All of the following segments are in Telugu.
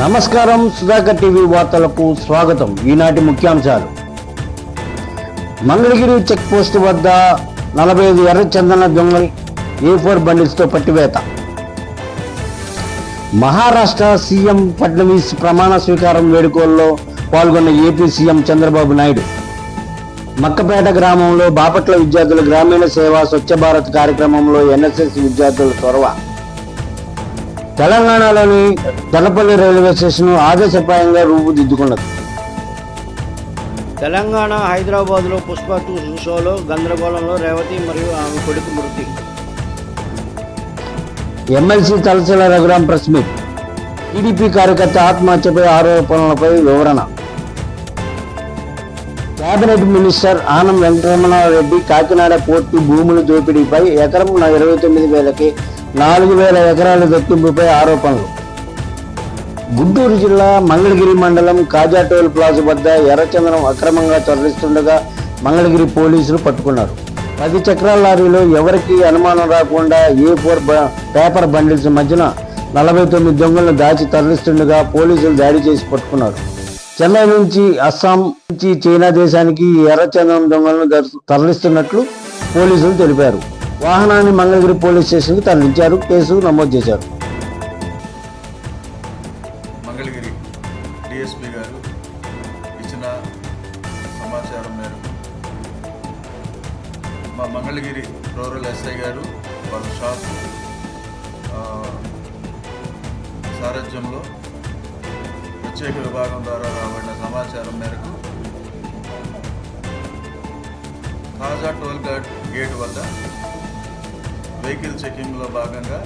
నమస్కారం సుధాకర్ టీవీ వార్తలకు స్వాగతం. ఈనాటి ముఖ్యాంశాలు. మంగళగిరి చెక్ పోస్ట్ వద్ద నలభై ఐదు ఎర్ర చందన దొంగలు ఏ ఫోర్ బండిల్స్తో పట్టివేత. మహారాష్ట్ర సీఎం ఫడ్నవీస్ ప్రమాణ స్వీకారం వేడుకల్లో పాల్గొన్న ఏపీ సీఎం చంద్రబాబు నాయుడు. మక్కపేట గ్రామంలో బాపట్ల విద్యార్థుల గ్రామీణ సేవ స్వచ్ఛ భారత్ కార్యక్రమంలో ఎన్ఎస్ఎస్ విద్యార్థుల చొరవ. తెలంగాణలోని దనపల్లి రైల్వే స్టేషన్ ఆదర్శప్రాయంగా రూపుదిద్దుకున్నది. తెలంగాణ హైదరాబాద్లో పుష్ప టూ షోలో గందరగోళంలో రేవతి మరియు ఆమె కొడుకు మృతి. MLC Talasala Raghuram press meet. TDP కార్యకర్త ఆత్మహత్యపై ఆరోపణలపై వివరణ. Cabinet minister Anam Venkataramanareddy Kakinada port భూముల దోపిడీపై ఎకరం ఇరవై తొమ్మిది వేలకి నాలుగు వేల ఎకరాల దక్కింపుపై ఆరోపణలు. గుంటూరు జిల్లా మంగళగిరి మండలం కాజాటోల్ ప్లాజా వద్ద ఎర్రచందనం అక్రమంగా తరలిస్తుండగా మంగళగిరి పోలీసులు పట్టుకున్నారు. పది చక్రాల లారీలో ఎవరికి అనుమానం రాకుండా ఏ ఫోర్ బ- పేపర్ బండిల్స్ మధ్యన నలభై తొమ్మిది దొంగలను దాచి తరలిస్తుండగా పోలీసులు దాడి చేసి పట్టుకున్నారు. చెన్నై నుంచి అస్సాం నుంచి చైనా దేశానికి ఎర్రచందనం దొంగలను తరలిస్తున్నట్లు పోలీసులు తెలిపారు. వాహనాన్ని మంగళగిరి పోలీస్ స్టేషన్కి తరలించారు కేసు నమోదు చేశారు. మంగళగిరి డిఎస్పి గారు ఇచ్చిన సమాచారం మేరకు మా మంగళగిరి రూరల్ ఎస్ఐ గారు వాళ్ళ షాప్ సారథ్యంలో ప్రత్యేక విభాగం ద్వారా రాబడిన సమాచారం మేరకు కాజా టోల్ గేట్ వద్ద వెహికల్ చెకింగ్లో భాగంగా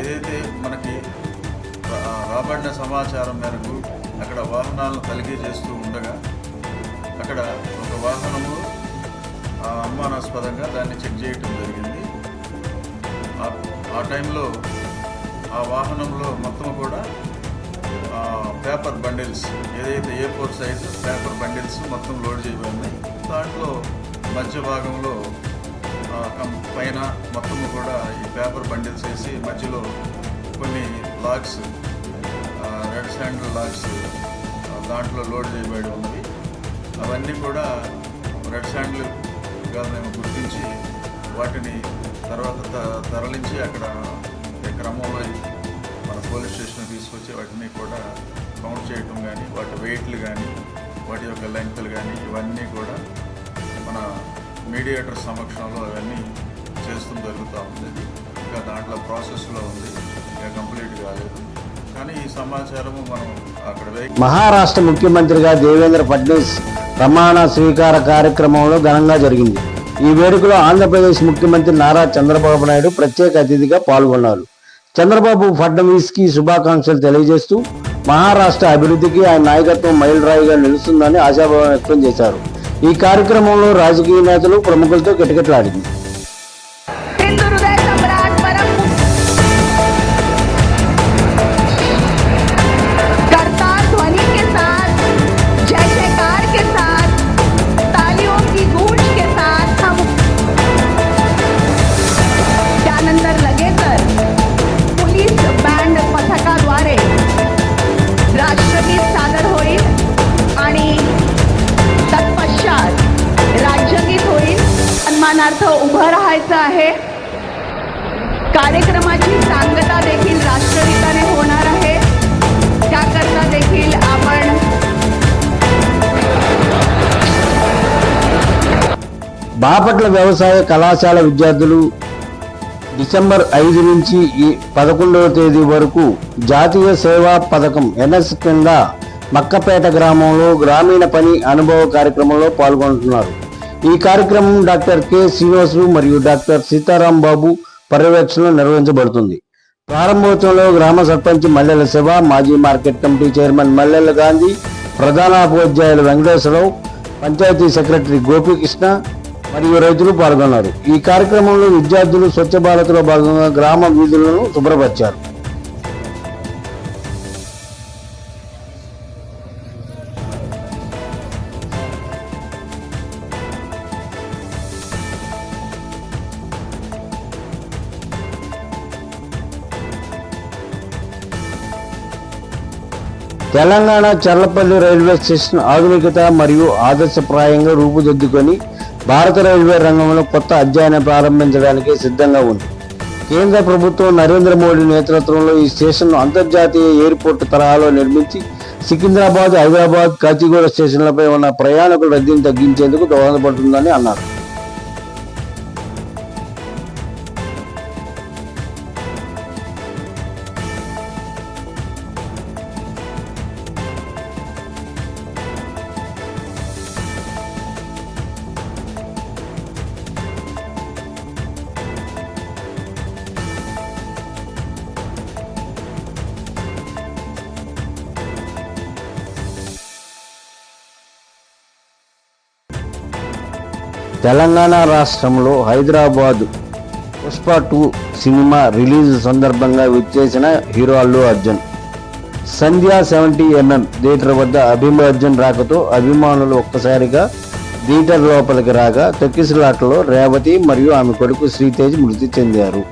ఏదైతే మనకి రాబడిన సమాచారం మేరకు అక్కడ వాహనాలను తనిఖీ చేస్తూ ఉండగా అక్కడ ఒక వాహనము ఆ, అనుమానాస్పదంగా దాన్ని చెక్ చేయటం జరిగింది. ఆ- టైంలో ఆ వాహనంలో మొత్తం కూడా పేపర్ బండిల్స్ ఏదైతే A four size paper bundles మొత్తం లోడ్ చేయబడినాయి. దాంట్లో మధ్య భాగంలో పైన మొత్తము కూడా ఈ పేపర్ బండిల్స్ వేసి మధ్యలో కొన్ని లాక్స్ రెడ్ శాండిల్ లాక్స్ దాంట్లో లోడ్ చేయబడి ఉన్నవి అవన్నీ కూడా రెడ్ శాండిల్గా మేము గుర్తించి వాటిని తర్వాత త- తరలించి అక్కడ క్రమంలో మన పోలీస్ స్టేషన్ తీసుకొచ్చి వాటిని కూడా కౌంట్ చేయటం కానీ వాటి వెయిట్లు కానీ వాటి యొక్క లెంగ్త్లు కానీ ఇవన్నీ కూడా మన మీడియేటర్ సమక్షంలో అవన్నీ చేస్తూ జరుగుతూ ఉంది. ఇంకా దాంట్లో ప్రాసెస్లో ఉంది. ఇంకా కంప్లీట్ కాలేదు. కానీ ఈ సమాచారము మనం అక్కడ మహారాష్ట్ర ముఖ్యమంత్రిగా దేవేంద్ర ఫడ్నవీస్ ప్రమాణ స్వీకార కార్యక్రమంలో ఘనంగా జరిగింది. ఈ వేడుకలో ఆంధ్రప్రదేశ్ ముఖ్యమంత్రి నారా చంద్రబాబు నాయుడు ప్రత్యేక అతిథిగా పాల్గొన్నారు. చంద్రబాబు ఫడ్నవీస్కి శుభాకాంక్షలు తెలియజేస్తూ మహారాష్ట్ర అభివృద్ధికి ఆయన నాయకత్వం మైలురాయిగా నిలుస్తుందని ఆశాభావం వ్యక్తం చేశారు. ఈ కార్యక్రమంలో రాజకీయ నేతలు ప్రముఖులతో కిటకిటలాడింది. सन्मानार्थ उभं राहायचं आहे कार्यक्रमाची सांगता देखील राष्ट्रगीताने होणार आहे त्याकरता देखील आपण బాపట్ల వ్యవసాయ కళాశాల విద్యార్థులు డిసెంబర్ ఐదు నుంచి ఈ పదకొండవ తేదీ వరకు జాతీయ సేవా పథకం ఎన్ఎస్ కింద మక్కపేట గ్రామంలో గ్రామీణ పని అనుభవ కార్యక్రమంలో పాల్గొంటున్నారు ఈ కార్యక్రమం డాక్టర్ కె శ్రీనివాసులు మరియు డాక్టర్ సీతారాం బాబు పర్యవేక్షణలో నిర్వహించబడుతుంది. ప్రారంభోత్సవంలో గ్రామ సర్పంచ్ మల్లెల శివ మాజీ market committee chairman Mallela Gandhi ప్రధానోపాధ్యాయులు వెంకటేశ్వరరావు పంచాయతీ సెక్రటరీ గోపికృష్ణ మరియు రైతులు పాల్గొన్నారు. ఈ కార్యక్రమంలో విద్యార్థులు స్వచ్ఛ భారత్లో భాగంగా గ్రామ వీధులను శుభ్రపరిచారు. తెలంగాణ చర్లపల్లి రైల్వే స్టేషన్ ఆధునికత మరియు ఆదర్శప్రాయంగా రూపుదిద్దుకొని భారత రైల్వే రంగంలో కొత్త అధ్యయనం ప్రారంభించడానికి సిద్ధంగా ఉంది. కేంద్ర ప్రభుత్వం నరేంద్ర మోడీ నేతృత్వంలో ఈ స్టేషన్ను అంతర్జాతీయ ఎయిర్పోర్ట్ తరహాలో నిర్మించి సికింద్రాబాద్ హైదరాబాద్ కాచిగూడ స్టేషన్లపై ఉన్న ప్రయాణికుల రద్దీని తగ్గించేందుకు దోహదపడుతుందని అన్నారు. తెలంగాణ రాష్ట్రంలో Hyderabad Pushpa two cinema release సందర్భంగా విచ్చేసిన hero Allu Arjun. Sandhya seventy MM theatre వద్ద అభిమ అర్జున్ రాకతో అభిమానులు ఒక్కసారిగా థియేటర్ లోపలికి రాగా తొక్కిసలాటలో రేవతి మరియు ఆమె కొడుకు శ్రీతేజ్ మృతి చెందారు.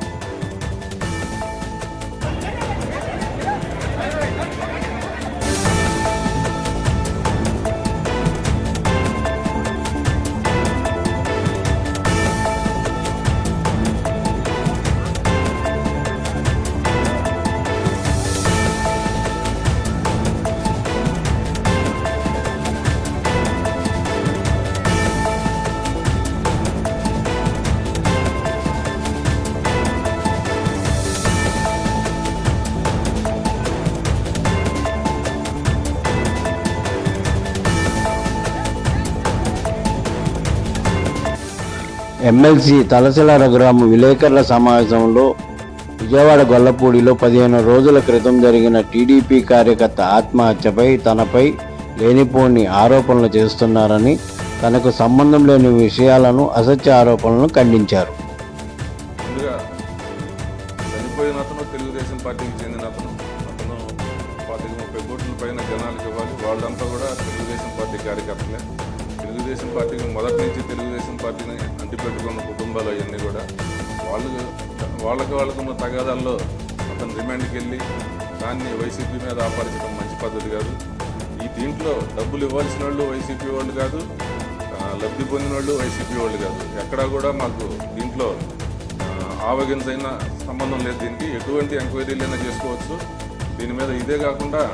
ఎమ్మెల్సీ తలసిల రఘురాము విలేకరుల సమావేశంలో విజయవాడ గొల్లపూడిలో పదిహేను రోజుల క్రితం జరిగిన టీడీపీ కార్యకర్త ఆత్మహత్యపై తనపై లేనిపోని ఆరోపణలు చేస్తున్నారని తనకు సంబంధం లేని విషయాలను అసత్య ఆరోపణలను ఖండించారు. చనిపోయిన అతను తెలుగుదేశం పార్టీకి చెందిన అతను అతను పాతిక ముప్పై కోట్ల పైన జనాలకు ఇవ్వాలి. వాళ్ళంతా కూడా తెలుగుదేశం పార్టీ కార్యకర్తలే. తెలుగుదేశం పార్టీకి మొదటి నుంచి తెలుగుదేశం పార్టీని అంటిపెట్టుకున్న కుటుంబాలు అవన్నీ కూడా వాళ్ళు వాళ్ళకి వాళ్ళకున్న తగాదాల్లో అతను రిమాండ్కి వెళ్ళి దాన్ని వైసీపీ మీద ఆపాదించడం మంచి పద్ధతి కాదు. ఈ దీంట్లో డబ్బులు ఇవ్వాల్సిన వాళ్ళు వైసీపీ వాళ్ళు కాదు లబ్ధి పొందిన వాళ్ళు వైసీపీ వాళ్ళు కాదు. ఎక్కడా కూడా మాకు దీంట్లో ఆవగించైనా సంబంధం లేదు దీనికి. ఎటువంటి ఎంక్వైరీలైనా చేసుకోవచ్చు. దీని మీద ఇదే కాకుండా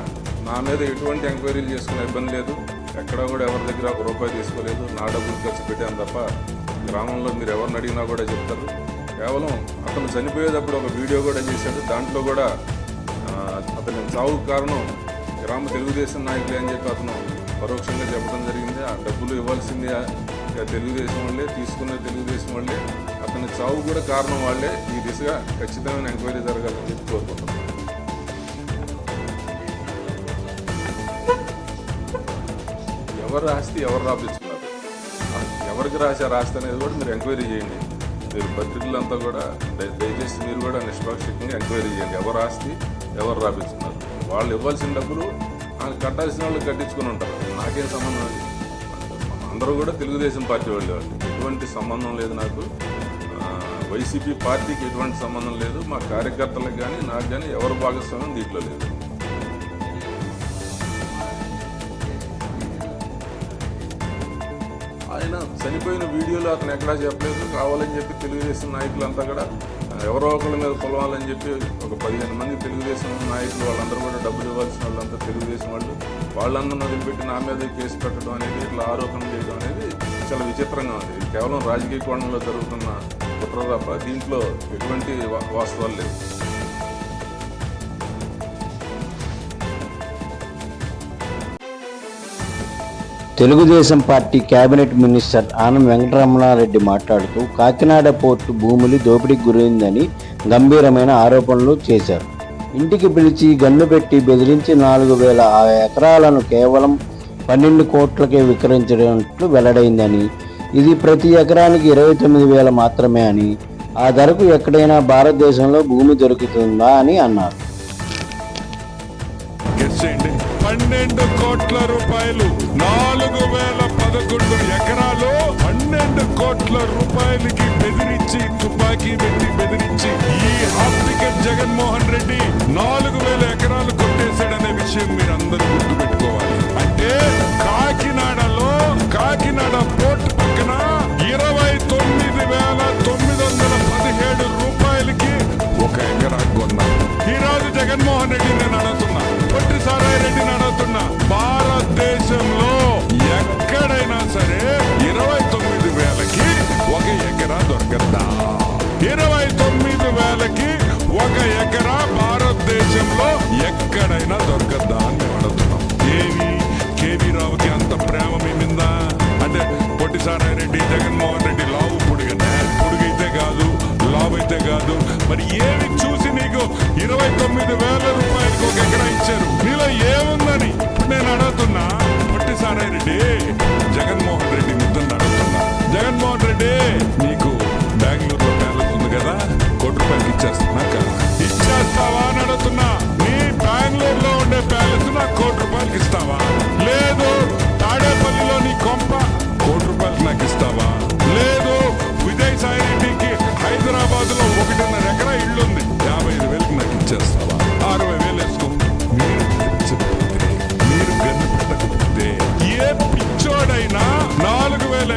నా మీద ఎటువంటి ఎంక్వైరీలు చేసుకునే ఇబ్బంది లేదు. ఎక్కడా కూడా ఎవరి దగ్గర ఒక రూపాయి తీసుకోలేదు నా డబ్బులు ఖర్చు పెట్టాను తప్ప గ్రామంలో మీరు ఎవరిని అడిగినా కూడా చెప్తారు. కేవలం అతను చనిపోయేటప్పుడు ఒక వీడియో కూడా చేశాడు. దాంట్లో కూడా అతని చావుకు కారణం గ్రామ తెలుగుదేశం నాయకులే అని చెప్పి అతను పరోక్షంగా చెప్పడం జరిగింది. ఆ డబ్బులు ఇవ్వాల్సింది తెలుగుదేశం వాళ్ళే తీసుకున్న తెలుగుదేశం వాళ్ళే. అతని చావు కూడా కారణం వాళ్ళే. ఈ దిశగా ఖచ్చితమైన ఎంక్వైరీ జరగాలని చెప్పి కోరుకుంటున్నాను. ఎవరు రాస్తే ఎవరు రాపించుకున్నారు ఎవరికి రాశారు రాస్తే అనేది కూడా మీరు ఎంక్వైరీ చేయండి. మీరు పత్రికలంతా కూడా దయచేసి మీరు కూడా నిష్పాక్షికంగా ఎంక్వైరీ చేయండి. ఎవరు ఆస్తి ఎవరు రాపించుకున్నారు వాళ్ళు ఇవ్వాల్సిన డబ్బులు కట్టాల్సిన వాళ్ళు కట్టించుకుని ఉంటారు. నాకేం సంబంధం అది? అందరూ కూడా తెలుగుదేశం పార్టీ వాళ్ళు వాళ్ళు ఎటువంటి సంబంధం లేదు నాకు. వైసీపీ పార్టీకి ఎటువంటి సంబంధం లేదు. మా కార్యకర్తలకు కానీ నాకు కానీ ఎవరు భాగస్వామ్యం దీంట్లో లేదు. ఆయన చనిపోయిన వీడియోలు అతను ఎక్కడా చెప్పలేదు. కావాలని చెప్పి తెలుగుదేశం నాయకులంతా కూడా ఎవరో ఒకళ్ళ మీద కొలవాలని చెప్పి ఒక పదిహేను మంది తెలుగుదేశం నాయకులు వాళ్ళందరూ కూడా డబ్బులు ఇవ్వాల్సిన వాళ్ళంతా తెలుగుదేశం వాళ్ళు. వాళ్ళందరూ వదిలిపెట్టి నా మీద కేసు పెట్టడం అనేది ఇట్లా ఆరోపణ చేయడం అనేది చాలా విచిత్రంగా ఉంది. కేవలం రాజకీయ కోణంలో జరుగుతున్న కుట్ర తప్ప దీంట్లో ఎటువంటి వాస్తవాలు లేవు. Telugudesam party cabinet minister Anam Venkataramanareddy మాట్లాడుతూ కాకినాడ పోర్టు భూములు దోపిడీకి గురైందని గంభీరమైన ఆరోపణలు చేశారు. ఇంటికి పిలిచి గన్ను పెట్టి బెదిరించి నాలుగు వేల ఆ ఎకరాలను కేవలం పన్నెండు కోట్లకే విక్రయించినట్లు వెల్లడైందని ఇది ప్రతి ఎకరానికి ఇరవై తొమ్మిది వేల మాత్రమే అని ఆ ధరకు ఎక్కడైనా భారతదేశంలో భూమి దొరుకుతుందా అని అన్నారు. పన్నెండు కోట్ల రూపాయలు నాలుగు వేల పదకొండు ఎకరాలు పన్నెండు కోట్ల రూపాయలకి బెదిరించి తుపాకీ పెట్టి బెదిరించి ఈ హాఫ్ జగన్మోహన్ రెడ్డి నాలుగు వేల ఎకరాలు కొట్టేశాడనే విషయం మీరు అందరూ గుర్తుపెట్టుకోవాలి. అంటే కాకినాడలో కాకినాడ పోర్ట్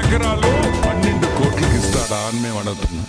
ఎకరాలు పన్నెండు కోట్లకి ఇస్తాడా అని మేము అడుగుతున్నాం.